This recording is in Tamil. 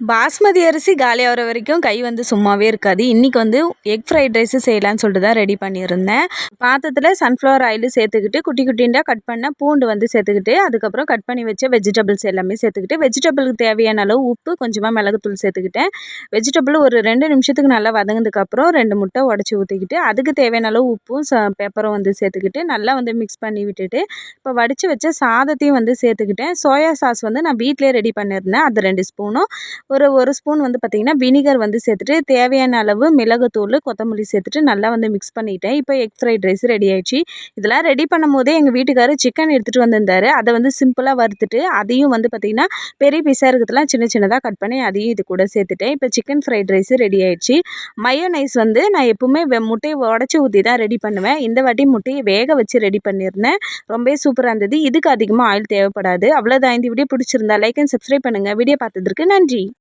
பாஸ்மதி அரிசி காலியாகிற வரைக்கும் கை வந்து சும்மாவே இருக்காது. இன்றைக்கி வந்து எக் ஃப்ரைட் ரைஸு செய்யலான்னு சொல்லிட்டு தான் ரெடி பண்ணியிருந்தேன். பாத்திரத்தில் சன்ஃப்ளவர் ஆயில் சேர்த்துக்கிட்டு குட்டி குட்டியாக கட் பண்ண பூண்டு வந்து சேர்த்துக்கிட்டு அதுக்கப்புறம் கட் பண்ணி வச்ச வெஜிடபிள்ஸ் எல்லாமே சேர்த்துக்கிட்டு வெஜிடபிளுக்கு தேவையான அளவு உப்பு கொஞ்சமாக மிளகுத்தூள் சேர்த்துக்கிட்டேன். வெஜிடபிள் ஒரு ரெண்டு நிமிஷத்துக்கு நல்லா வதங்கினதுக்கப்புறம் ரெண்டு முட்டை உடச்சி ஊற்றிக்கிட்டு அதுக்கு தேவையான அளவு உப்பும் ச பெப்பரும் வந்து சேர்த்துக்கிட்டு நல்லா வந்து மிக்ஸ் பண்ணி விட்டுட்டு இப்போ வடித்து வச்ச சாதத்தையும் வந்து சேர்த்துக்கிட்டேன். சோயா சாஸ் வந்து நான் வீட்டிலே ரெடி பண்ணியிருந்தேன். அது ரெண்டு ஸ்பூனும் ஒரு ஒரு ஸ்பூன் வந்து பார்த்திங்கன்னா வினிகர் வந்து சேர்த்துட்டு தேவையான அளவு மிளகுத்தூள் கொத்தமல்லி சேர்த்துட்டு நல்லா வந்து மிக்ஸ் பண்ணிட்டேன். இப்போ எக் ஃப்ரைட் ரைஸ் ரெடி ஆயிடுச்சு. இதெல்லாம் ரெடி பண்ணும் போதே எங்கள் வீட்டுக்காரர் சிக்கன் எடுத்துகிட்டு வந்திருந்தார். அதை வந்து சிம்பிளாக வறுத்துட்டு அதையும் வந்து பார்த்திங்கன்னா பெரிய பீஸாக இருக்கிறதுலாம் சின்ன சின்னதாக கட் பண்ணி அதையும் இது கூட சேர்த்துட்டேன். இப்போ சிக்கன் ஃப்ரைட் ரைஸ் ரெடி ஆயிடுச்சு. மயோனைஸ் வந்து நான் எப்பவுமே முட்டையை உடச்சி ஊற்றி தான் ரெடி பண்ணுவேன். இந்த வாட்டி முட்டையை வேக வச்சு ரெடி பண்ணியிருந்தேன். ரொம்பவே சூப்பராக இருந்தது. இதுக்கு அதிகமாக ஆயில் தேவைப்படாது. அவ்வளோதான் இந்த வீடியோ பிடிச்சிருந்தா லைக் அண்ட் சப்ஸ்கிரைப் பண்ணுங்கள் வீடியோ பார்த்ததற்கு நன்றி.